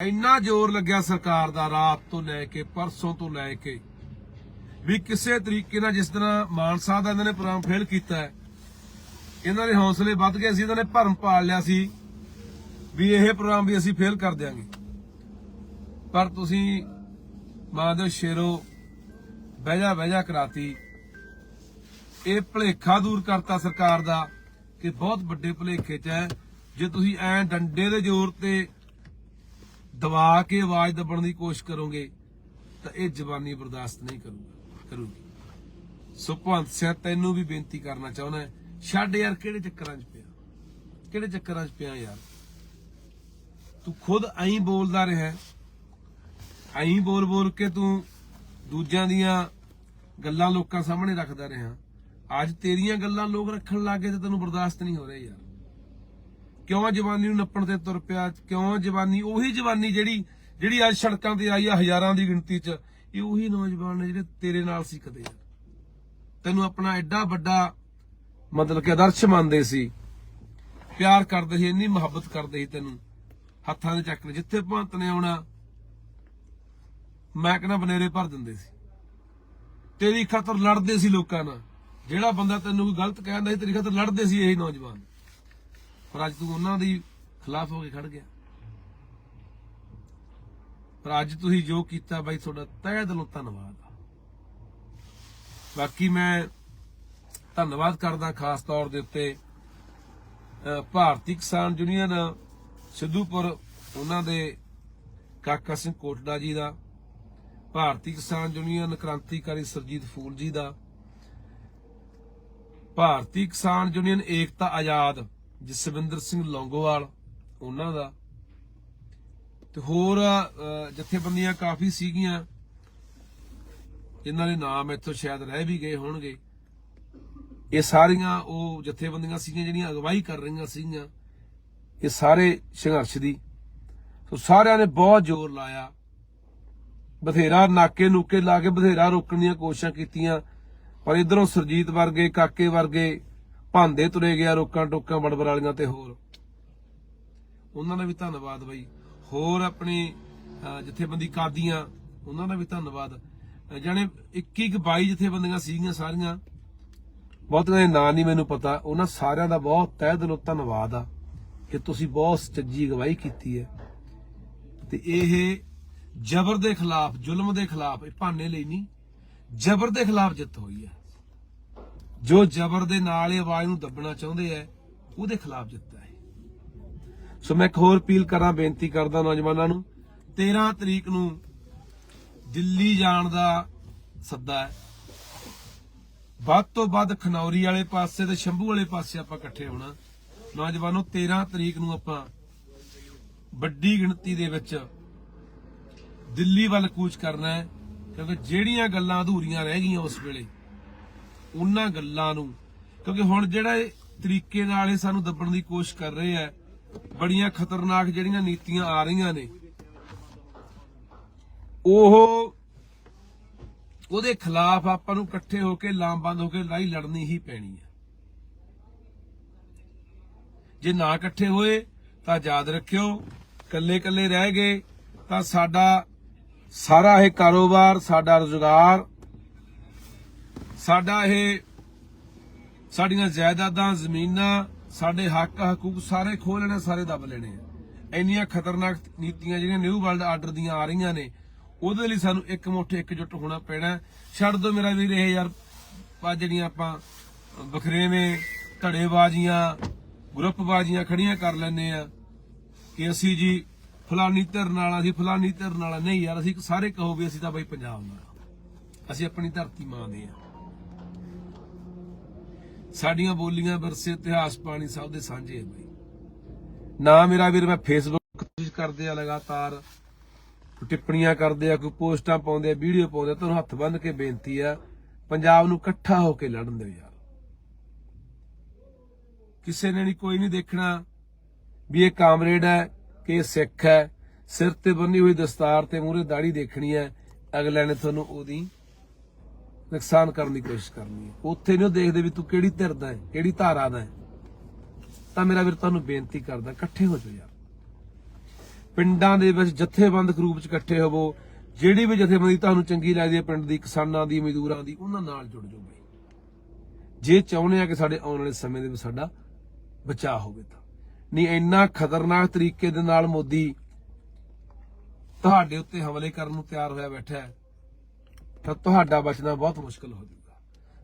ਇੰਨਾ ਜ਼ੋਰ ਲੱਗਿਆ ਸਰਕਾਰ ਦਾ ਰਾਤ ਤੋਂ ਲੈ ਕੇ ਪਰਸੋਂ ਤੋਂ ਲੈ ਕੇ ਵੀ ਕਿਸੇ ਤਰੀਕੇ ਨਾਲ ਜਿਸ ਤਰ੍ਹਾਂ ਮਾਨ ਸਾਹਿਬ ਦਾ ਇਹਨਾਂ ਨੇ ਪ੍ਰੋਗਰਾਮ ਫੇਲ ਕੀਤਾ ਹੈ, ਇਹਨਾਂ ਦੇ ਹੌਸਲੇ ਵੱਧ ਗਏ ਸੀ, ਇਹਨਾਂ ਨੇ ਭਰਮ ਪਾਲ ਲਿਆ ਸੀ ਵੀ ਇਹ ਪ੍ਰੋਗਰਾਮ ਵੀ ਅਸੀਂ ਫੇਲ ਕਰ ਦਿਆਂਗੇ। ਪਰ ਤੁਸੀਂ ਮਾਧਵ ਸ਼ੇਰੋ ਬਹਿਜਾ ਬਹਿਜਾ ਕਰਾਤੀ, ਇਹ ਭਲੇਖਾ ਦੂਰ ਕਰਤਾ ਸਰਕਾਰ ਦਾ ਕਿ ਬਹੁਤ ਵੱਡੇ ਭਲੇਖੇ 'ਚ ਹੈ। ਜੇ ਤੁਸੀਂ ਐ ਡੰਡੇ ਦੇ ਜ਼ੋਰ ਤੇ ਦਬਾ ਕੇ ਆਵਾਜ਼ ਦੱਬਣ ਦੀ ਕੋਸ਼ਿਸ਼ ਕਰੋਗੇ ਤਾਂ ਇਹ ਜਵਾਨੀ ਬਰਦਾਸ਼ਤ ਨਹੀਂ ਕਰੂਗਾ, ਕਰੂਗੀ। ਸੋ ਭਵੰਤ ਸਿੰਘ ਤੈਨੂੰ ਵੀ ਬੇਨਤੀ ਕਰਨਾ ਚਾਹੁੰਦਾ ਛੱਡ ਯਾਰ, ਕਿਹੜੇ ਚੱਕਰਾਂ 'ਚ ਪਿਆ? ਕਿਹੜੇ ਚੱਕਰਾਂ 'ਚ ਪਿਆ ਯਾਰ? ਤੂੰ ਖੁਦ ਐਂ ਬੋਲਦਾ ਰਿਹਾ, ਐਂ ਬੋਲ ਬੋਲ ਕੇ ਤੂੰ ਦੂਜਿਆਂ ਦੀਆਂ ਗੱਲਾਂ ਲੋਕਾਂ ਸਾਹਮਣੇ ਰੱਖਦਾ ਰਿਹਾ। ਅੱਜ ਤੇਰੀਆਂ ਗੱਲਾਂ ਲੋਕ ਰੱਖਣ ਲੱਗੇ ਤੇ ਤੈਨੂੰ ਬਰਦਾਸ਼ਤ ਨਹੀਂ ਹੋ ਰਿਹਾ ਯਾਰ। ਕਿਉਂ ਜਵਾਨੀ ਨੂੰ ਨੱਪਣ ਤੇ ਤੁਰ ਪਿਆ? ਕਿਉਂ ਜਵਾਨੀ? ਉਹੀ ਜਵਾਨੀ ਜਿਹੜੀ ਜਿਹੜੀ ਅੱਜ ਸੜਕਾਂ ਤੇ ਆਈ ਆ ਹਜ਼ਾਰਾਂ ਦੀ ਗਿਣਤੀ 'ਚ, ਇਹ ਉਹੀ ਨੌਜਵਾਨ ਨੇ ਜਿਹੜੇ ਤੇਰੇ ਨਾਲ ਸੀ ਕਦੇ। ਤੈਨੂੰ ਆਪਣਾ ਐਡਾ ਵੱਡਾ ਮਤਲਬ ਕਿ ਆਦਰਸ਼ ਮੰਨਦੇ ਸੀ। ਪਿਆਰ ਕਰਦੇ ਸੀ, ਇੰਨੀ ਮੁਹੱਬਤ ਕਰਦੇ ਸੀ ਤੈਨੂੰ। ਹੱਥਾਂ ਦੇ ਚੱਕਰ ਜਿੱਥੇ ਭੰਤ ਨੇ ਆਉਣਾ, ਮੈਂ ਕਹਿੰਦਾ ਬਨੇਰੇ ਭਰ ਦਿੰਦੇ ਸੀ। ਤੇਰੀ ਖਾਤਰ ਲੜਦੇ ਸੀ ਲੋਕਾਂ ਨਾਲ। ਜਿਹੜਾ ਬੰਦਾ ਤੈਨੂੰ ਕੋਈ ਗਲਤ ਕਹਿੰਦਾ ਸੀ, ਤੇਰੀ ਖਾਤਰ ਲੜਦੇ ਸੀ ਇਹ ਨੌਜਵਾਨ। ਪਰ ਅੱਜ ਤੂੰ ਉਹਨਾਂ ਦੀ ਖਿਲਾਫ ਹੋ ਕੇ ਖੜ ਗਿਆ। ਪਰ ਅੱਜ ਤੁਸੀਂ ਜੋ ਕੀਤਾ ਬਾਈ, ਤੁਹਾਡਾ ਤਹਿ ਦਿਲੋਂ ਧੰਨਵਾਦ ਬਾਕੀ ਮੈਂ ਧੰਨਵਾਦ ਕਰਦਾ ਖਾਸ ਤੌਰ ਦੇ ਉੱਤੇ ਭਾਰਤੀ ਕਿਸਾਨ ਯੂਨੀਅਨ ਸਿੱਧੂਪੁਰ, ਉਹਨਾਂ ਦੇ ਕਾਕਾ ਸਿੰਘ ਕੋਟੜਾ ਜੀ ਦਾ, ਭਾਰਤੀ ਕਿਸਾਨ ਯੂਨੀਅਨ ਕ੍ਰਾਂਤੀਕਾਰੀ ਸਰਜੀਤ ਫੂਲ ਜੀ ਦਾ, ਭਾਰਤੀ ਕਿਸਾਨ ਯੂਨੀਅਨ ਏਕਤਾ ਆਜ਼ਾਦ ਜਸਵਿੰਦਰ ਸਿੰਘ ਲੌਂਗੋਵਾਲ, ਉਹਨਾਂ ਦਾ। ਤੇ ਹੋਰ ਜਥੇਬੰਦੀਆਂ ਕਾਫੀ ਸੀਗੀਆਂ, ਜਿਨ੍ਹਾਂ ਦੇ ਨਾਮ ਇੱਥੋਂ ਸ਼ਾਇਦ ਰਹਿ ਵੀ ਗਏ ਹੋਣਗੇ। ਇਹ ਸਾਰੀਆਂ ਉਹ ਜਥੇਬੰਦੀਆਂ ਸੀਗੀਆਂ ਜਿਹੜੀਆਂ ਅਗਵਾਈ ਕਰ ਰਹੀਆਂ ਸੀਗੀਆਂ, ਇਹ ਸਾਰੇ ਸੰਘਰਸ਼ ਦੀ। ਸੋ ਸਾਰਿਆਂ ਨੇ ਬਹੁਤ ਜ਼ੋਰ ਲਾਇਆ। ਬਥੇਰਾ ਨਾਕੇ ਨੂਕੇ ਲਾ ਕੇ ਬਥੇਰਾ ਰੋਕਣ ਦੀਆਂ ਕੋਸ਼ਿਸ਼ਾਂ ਕੀਤੀਆਂ, ਪਰ ਇਧਰੋਂ ਸਰਜੀਤ ਵਰਗੇ, ਕਾਕੇ ਵਰਗੇ ਭਾਂਦੇ ਤੁਰੇ ਗਿਆ ਰੋਕਾਂ ਟੋਕਾਂ ਬੜਬੜ ਵਾਲੀਆਂ ਤੇ ਹੋਰ। ਉਹਨਾਂ ਦਾ ਵੀ ਧੰਨਵਾਦ ਬਾਈ। ਹੋਰ ਆਪਣੀ ਜਥੇਬੰਦੀ ਕਾਦੀਆਂ ਉਹਨਾਂ ਦਾ ਵੀ ਧੰਨਵਾਦ। ਅਹ, ਜਾਣੇ 21 22 ਜਥੇਬੰਦੀਆਂ ਸੀਗੀਆਂ ਸਾਰੀਆਂ। ਬਹੁਤਿਆਂ ਦੇ ਨਾਂ ਨਹੀਂ ਮੈਨੂੰ ਪਤਾ। ਉਹਨਾਂ ਸਾਰਿਆਂ ਦਾ ਬਹੁਤ ਤਹਿ ਦਿਲੋਂ ਧੰਨਵਾਦ ਆ ਕਿ ਤੁਸੀਂ ਬਹੁਤ ਸੱਚੀ ਅਗਵਾਈ ਕੀਤੀ ਹੈ। ਤੇ ਇਹ ਜ਼ਬਰ ਦੇ ਖਿਲਾਫ ਜ਼ੁਲਮ ਦੇ ਖਿਲਾਫ ਇਹ ਭਾਨੇ ਲਈ ਨਹੀਂ ਜ਼ਬਰ ਦੇ ਖਿਲਾਫ ਜਿੱਤ ਹੋਈ ਹੈ। ਜੋ ਜ਼ਬਰ ਦੇ ਨਾਲ ਇਹ ਆਵਾਜ਼ ਨੂੰ ਦੱਬਣਾ ਚਾਹੁੰਦੇ ਆ, ਉਹਦੇ ਖਿਲਾਫ ਜਿੱਤ ਹੈ ਸੋ ਮੈਂ ਇੱਕ ਹੋਰ ਅਪੀਲ ਕਰਾਂ, ਬੇਨਤੀ ਕਰਦਾ ਨੌਜਵਾਨਾਂ ਨੂੰ 13 ਤਰੀਕ ਨੂੰ ਦਿੱਲੀ ਜਾਣ ਦਾ ਸੱਦਾ ਹੈ। ਵੱਧ ਤੋਂ ਵੱਧ ਖਨੌਰੀ ਵਾਲੇ ਪਾਸੇ ਤੇ ਸ਼ੰਭੂ ਵਾਲੇ ਪਾਸੇ ਆਪਾਂ ਇਕੱਠੇ ਹੋਣਾ। ਨੌਜਵਾਨੋ 13 ਤਰੀਕ ਨੂੰ ਆਪਾਂ ਵੱਡੀ ਗਿਣਤੀ ਦੇ ਵਿੱਚ ਦਿੱਲੀ ਵੱਲ ਕੂਚ ਕਰਨਾ ਹੈ, ਕਿਉਂਕਿ ਜਿਹੜੀਆਂ ਗੱਲਾਂ ਅਧੂਰੀਆਂ ਰਹਿ ਗਈਆਂ ਉਸ ਵੇਲੇ ਉਹਨਾਂ ਗੱਲਾਂ ਨੂੰ। ਕਿਉਂਕਿ ਹੁਣ ਜਿਹੜਾ ਇਹ ਤਰੀਕੇ ਨਾਲ ਇਹ ਸਾਨੂੰ ਦੱਬਣ ਦੀ ਕੋਸ਼ਿਸ਼ ਕਰ ਰਹੇ ਆ, ਬੜੀਆਂ ਖਤਰਨਾਕ ਜਿਹੜੀਆਂ ਨੀਤੀਆਂ ਆ ਰਹੀਆਂ ਨੇ। ਉਹ, ਉਹਦੇ ਖਿਲਾਫ ਆਪਾਂ ਨੂੰ ਇਕੱਠੇ ਹੋ ਕੇ ਲਾਮਬੰਦ ਹੋ ਕੇ ਲੜਾਈ ਲੜਨੀ ਹੀ ਪੈਣੀ ਹੈ ਜੇ ਨਾ ਇਕੱਠੇ ਹੋਏ, ਤਾਂ ਯਾਦ ਰੱਖਿਓ ਕੱਲੇ ਕੱਲੇ ਰਹਿ ਗਏ, ਤਾਂ ਸਾਡਾ ਸਾਰਾ ਇਹ ਕਾਰੋਬਾਰ, ਸਾਡਾ ਰੁਜ਼ਗਾਰ ਸਾਡਾ ਇਹ ਸਾਡੀਆਂ ਜਾਇਦਾਦਾਂ, ਜ਼ਮੀਨਾਂ, ਸਾਡੇ ਹੱਕ, ਹਕੂਕ ਸਾਰੇ ਖੋਹ ਲੈਣੇ, ਸਾਰੇ ਦੱਬ ਲੈਣੇ ਆ। ਇੰਨੀਆਂ ਖਤਰਨਾਕ ਨੀਤੀਆਂ ਜਿਹੜੀਆਂ ਨਿਊ ਵਰਲਡ ਆਰਡਰ ਦੀਆਂ ਆ ਰਹੀਆਂ ਨੇ, ਉਹਦੇ ਲਈ ਸਾਨੂੰ ਇੱਕ ਮੁੱਠ ਇਕਜੁੱਟ ਹੋਣਾ ਪੈਣਾ ਹੈ। ਛੱਡ ਦੋ ਮੇਰਾ ਵੀਰ ਇਹ ਯਾਰ ਪਾ ਜਿਹੜੀਆਂ ਆਪਾਂ ਬਖਰੇਵੇਂ ਧੜੇਬਾਜ਼ੀਆਂ, ਗਰੁੱਪਬਾਜ਼ੀਆਂ ਖੜੀਆਂ ਕਰ ਲੈਨੇ ਆ ਕਿ ਅਸੀਂ ਜੀ ਫਲਾਨੀ ਧਿਰ ਨਾਲ, ਅਸੀਂ ਫਲਾਨੀ ਧਿਰ ਨਾਲ ਨਹੀਂ ਯਾਰ, ਅਸੀਂ ਸਾਰੇ ਕਹੋ ਵੀ ਅਸੀਂ ਤਾਂ ਬਈ ਪੰਜਾਬ ਨਾਲ ਅਸੀਂ ਆਪਣੀ ਧਰਤੀ ਮਾਂ ਦੇ ਆ। ਸਾਡੀਆਂ ਬੋਲੀਆਂ ਵਰਸੇ ਇਤਿਹਾਸ ਪਾਣੀ ਸਭ ਦੇ ਸਾਂਝੇ ਆ ਬਈ। ਨਾ ਮੇਰਾ ਵੀਰ, ਮੈਂ ਫੇਸਬੁੱਕ ਯੂਜ਼ ਕਰਦੇ ਆ ਲਗਾਤਾਰ। ਟਿੱਪਣੀਆਂ ਕਰਦੇ ਆ, ਕੋਈ ਪੋਸਟਾਂ ਪਾਉਂਦੇ ਆ, ਵੀਡੀਓ ਪਾਉਂਦੇ ਆ, ਤੁਹਾਨੂੰ ਹੱਥ ਬੰਨ ਕੇ ਬੇਨਤੀ ਆ, ਪੰਜਾਬ ਨੂੰ ਇਕੱਠਾ ਹੋ ਕੇ ਲੜਨ ਦਿਓ ਯਾਰ। ਕਿਸੇ ਨੇ ਨਹੀਂ ਕੋਈ ਨਹੀਂ ਦੇਖਣਾ ਵੀ ਇਹ ਕਾਮਰੇਡ ਹੈ ਕਿ ਇਹ ਸਿੱਖ ਹੈ। ਸਿਰ ਤੇ ਬੰਨੀ ਹੋਈ ਦਸਤਾਰ ਤੇ ਮੂਹਰੇ ਦਾੜੀ ਦੇਖਣੀ ਹੈ। ਅਗਲੇ ਨੇ ਤੁਹਾਨੂੰ ਉਹਦੀ ਨੁਕਸਾਨ ਕਰਨ ਦੀ ਕੋਸ਼ਿਸ਼ ਕਰਨੀ ਹੈ। ਉੱਥੇ ਨਹੀਂ ਉਹ ਦੇਖਦੇ ਵੀ ਤੂੰ ਕਿਹੜੀ ਧਿਰ ਦਾ ਹੈ, ਕਿਹੜੀ ਧਾਰਾ ਦਾ ਹੈ। ਤਾਂ ਮੇਰਾ ਵੀਰ ਤੁਹਾਨੂੰ ਬੇਨਤੀ ਕਰਦਾ, ਇਕੱਠੇ ਹੋ ਜਾਓ ਯਾਰ। ਪਿੰਡਾਂ ਦੇ ਵਿੱਚ ਜਥੇਬੰਦਕ ਰੂਪ ਚ ਇਕੱਠੇ ਹੋਵੋ। ਜਿਹੜੀ ਵੀ ਜਥੇਬੰਦੀ ਤੁਹਾਨੂੰ ਚੰਗੀ ਲੱਗਦੀ ਹੈ, ਪਿੰਡ ਦੀ ਕਿਸਾਨਾਂ ਦੀ, ਮਜ਼ਦੂਰਾਂ ਦੀ, ਉਹਨਾਂ ਨਾਲ ਜੁੜ ਜਾਓ ਬਈ। ਜੇ ਚਾਹੁੰਦੇ ਆ ਕਿ ਸਾਡੇ ਆਉਣ ਵਾਲੇ ਸਮੇਂ ਦੇ ਵਿੱਚ ਸਾਡਾ ਬਚਾਅ ਹੋਵੇ ਤਾਂ। ਨਹੀਂ, ਇੰਨਾ ਖਤਰਨਾਕ ਤਰੀਕੇ ਦੇ ਨਾਲ ਮੋਦੀ ਤੁਹਾਡੇ ਉੱਤੇ ਹਮਲੇ ਕਰਨ ਨੂੰ ਤਿਆਰ ਹੋਇਆ ਬੈਠਾ ਹੈ। ਤਾਂ ਤੁਹਾਡਾ ਬਚਣਾ ਬਹੁਤ ਮੁਸ਼ਕਲ ਹੋ ਜਾਊਗਾ।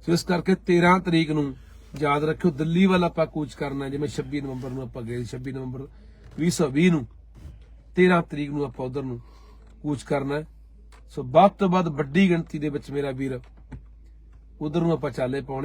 ਸੋ ਇਸ ਕਰਕੇ 13 ਤਰੀਕ ਨੂੰ ਯਾਦ ਰੱਖਿਓ ਦਿੱਲੀ ਵੱਲ ਆਪਾਂ ਕੂਚ ਕਰਨਾ ਜਿਵੇਂ 26 ਨਵੰਬਰ ਨੂੰ ਆਪਾਂ ਗਏ ਸੀ, 26 ਨਵੰਬਰ 2020 ਨੂੰ। 13 ਤਰੀਕ ਨੂੰ ਆਪਾਂ ਉਧਰ ਨੂੰ ਕੂਚ ਕਰਨਾ। ਸੋ ਵੱਧ ਤੋਂ ਵੱਧ ਵੱਡੀ ਗਿਣਤੀ ਦੇ ਵਿੱਚ ਮੇਰਾ ਵੀਰ ਉਧਰ ਨੂੰ ਆਪਾਂ ਚਾਲੇ ਪਾਉਣੇ